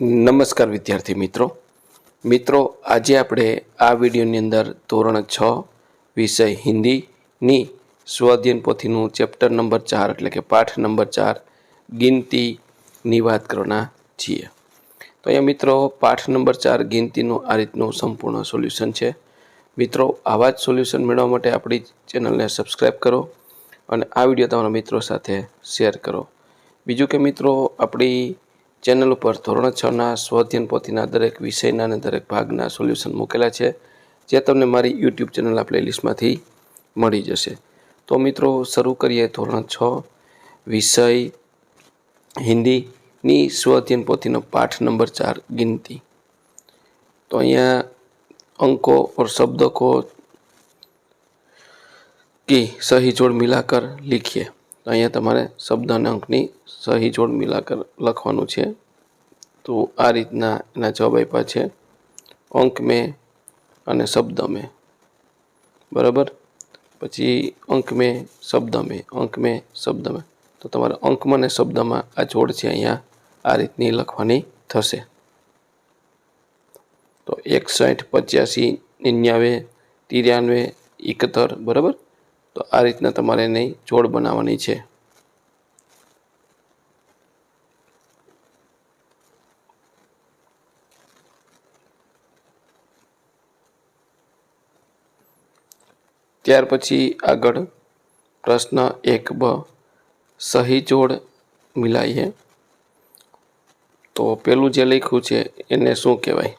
નમસ્કાર વિદ્યાર્થી મિત્રો. મિત્રો, આજે આપણે આ વિડીયોની અંદર ધોરણ છ વિષય હિન્દીની સ્વાધ્યન પોથીનું ચેપ્ટર નંબર ચાર એટલે કે પાઠ નંબર ચાર ગિનતીની વાત કરવાના છીએ. તો અહીંયા મિત્રો, પાઠ નંબર ચાર ગિનતીનું આ રીતનું સંપૂર્ણ સોલ્યુશન છે. મિત્રો, આવા જ સોલ્યુશન મેળવવા માટે આપણી ચેનલને સબસ્ક્રાઈબ કરો અને આ વીડિયો તમારા મિત્રો સાથે શેર કરો. બીજું કે મિત્રો, આપણી ચેનલ ઉપર ધોરણ છના સ્વધ્યન પોથીના દરેક વિષયના અને દરેક ભાગના સોલ્યુશન મૂકેલા છે, જે તમને મારી યુટ્યુબ ચેનલના પ્લેલિસ્ટમાંથી મળી જશે. તો મિત્રો, શરૂ કરીએ ધોરણ છ, વિષય હિન્દીની સ્વધ્યન પોથીનો પાઠ નંબર ચાર, ગિનતી. તો અહીંયા અંકો ઓર શબ્દકો કી સહી જોડ મિલાકર લિખીએ. અહીંયા તમારે શબ્દ અને અંકની સહી જોડ મિલાકર લખવાનું છે. તો આ રીતના એના જવાબ આપ્યા છે. અંક મેં અને શબ્દ મેં. બરાબર? પછી અંક મેં, શબ્દ મેં, અંક મેં, શબ્દ મેં. તો તમારે અંકમાં અને શબ્દમાં આ જોડ છે અહીંયા આ રીતની લખવાની થશે. તો એકસઠ પચ્યાસી, નિન્યાવે, ત્રિયાનવે એકતર બરાબર? તો આ રીતના તમારે એની જોડ બનાવવાની છે. ત્યાર પછી આગળ પ્રશ્ન એક બ સહી જોડ મિલાઈએ. તો પેલું જે લખ્યું છે એને શું કહેવાય?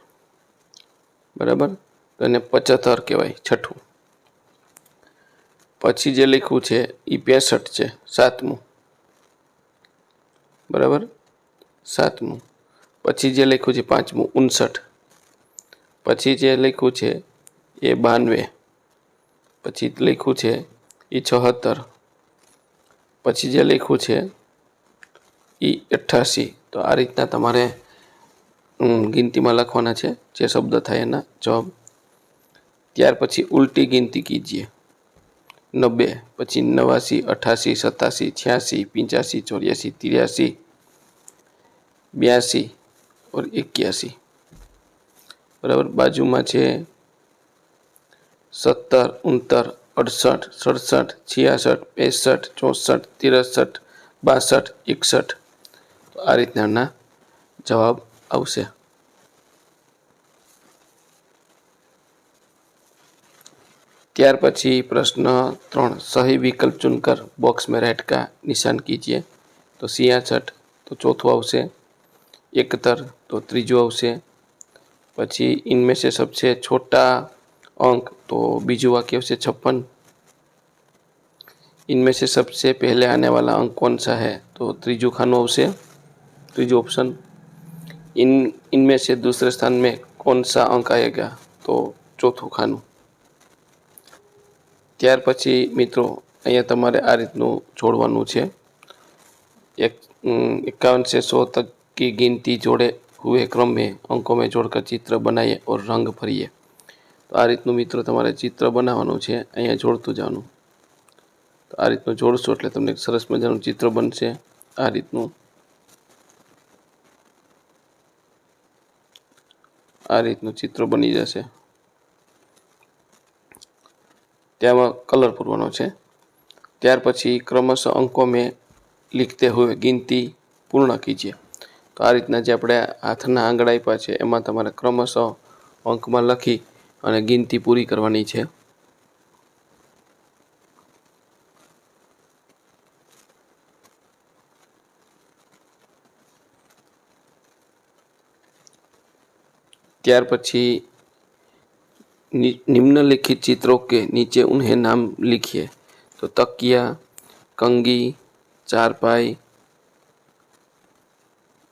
બરાબર? એને પચોતેર કહેવાય, છઠ્ઠું. પછી જે લખ્યું છે એ પેસઠ છે, સાતમું. બરાબર? સાતમું. પછી જે લખ્યું છે, પાંચમું, ઉનસઠ. પછી જે લખ્યું છે, એ બાનવે. પછી લખ્યું છે એ છોહત્તર. પછી જે લખ્યું છે એ અઠ્ઠાસી. તો આ રીતના તમારે ગિનતીમાં લખવાના છે, જે શબ્દ થાય એના જવાબ. ત્યાર પછી ઉલટી ગિનતી કીજીએ. નબ્બે પછી નવાસી અઠાસી સત્તાસી છ્યાસી, પંચ્યાસી, ચોર્યાસી, ત્રિયાસી, બ્યાસી ઓર એક્યાસી. બરાબર? બાજુમાં છે સત્તર ઉનતર અડસઠ, સડસઠ, છિયાસઠ પેસઠ ચોસઠ, ત્રેસઠ, બાસઠ, એકસઠ. આ રીતના જવાબ આવશે. त्यार पी प्रश्न त्र सही विकल्प चुनकर बॉक्स में राइट का निशान कीजिए तो सियाछठ तो चौथो आकतर तो तीजो आची इनमें से सबसे छोटा अंक तो बीजू वाक्य से छप्पन इनमें से सबसे पहले आने वाला अंक कौन सा है तो त्रिजु खानु अवश्य त्रिजु ऑप्शन इन इनमें से दूसरे स्थान में कौन सा अंक आएगा तो चौथो खानू ત્યાર પછી મિત્રો અહીંયા તમારે આ રીતનું જોડવાનું છે એક इक्यावन से सौ तक की गिनती जोड़े हुए क्रम में अंकों में जोड़कर चित्र बनाइए और रंग भरिए તો આ રીતનું મિત્રો તમારે ચિત્ર બનાવવાનું છે અહીંયા જોડતું જવાનું તો આ રીતનું જોડશો એટલે તમને એક સરસ મજાનું ચિત્ર બનશે આ રીતનું આ રીતનું ચિત્ર બની જશે ત્યાંમાં કલર પૂરવાનો છે. ત્યાર પછી ક્રમશઃ અંકો મેં લીખતે હોય ગિનતી પૂર્ણ કીજીએ. તો આ રીતના જે આપણે હાથના આંગળા આપ્યા છે, એમાં તમારે ક્રમશઃ અંકમાં લખી અને ગિનતી પૂરી કરવાની છે. ત્યાર પછી निम्नलिखित चित्रों के नीचे उन्हें नाम लिखिए तो तकिया कंगी चारपाई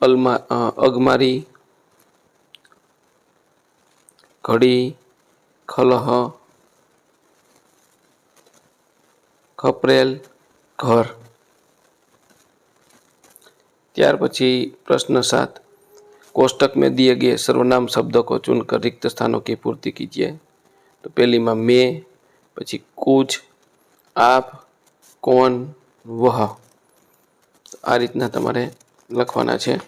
अलमा अ, अगमारी घड़ी खलह खपरेल घर ત્યાર પછી પ્રશ્ન સાત कोष्टक में दिए गए सर्वनाम शब्दों को चुनकर रिक्त स्थानों की पूर्ति कीजिए તો પહેલીમાં મે, પછી કુચ આપ કોન વહ. આ રીતના તમારે લખવાના છે.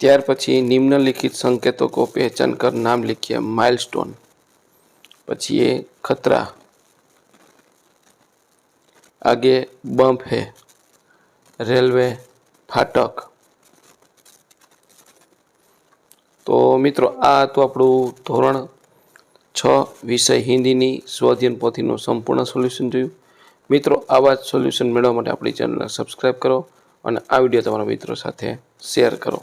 ત્યાર પછી નિમ્નલિખિત સંકેતો કો પહેચાન કર નામ લખીએ માઇલસ્ટોન. પછી એ ખતરા. આગે બમ્પ હે. રેલવે ફાટક. તો મિત્રો આ હતું આપણું ધોરણ છ વિષય હિન્દીની સ્વાધ્યન પોથીનું સંપૂર્ણ સોલ્યુશન જોયું. મિત્રો, આવા જ સોલ્યુશન મેળવવા માટે આપણી ચેનલને સબસ્ક્રાઈબ કરો અને આ વીડિયો તમારા મિત્રો સાથે શેર કરો.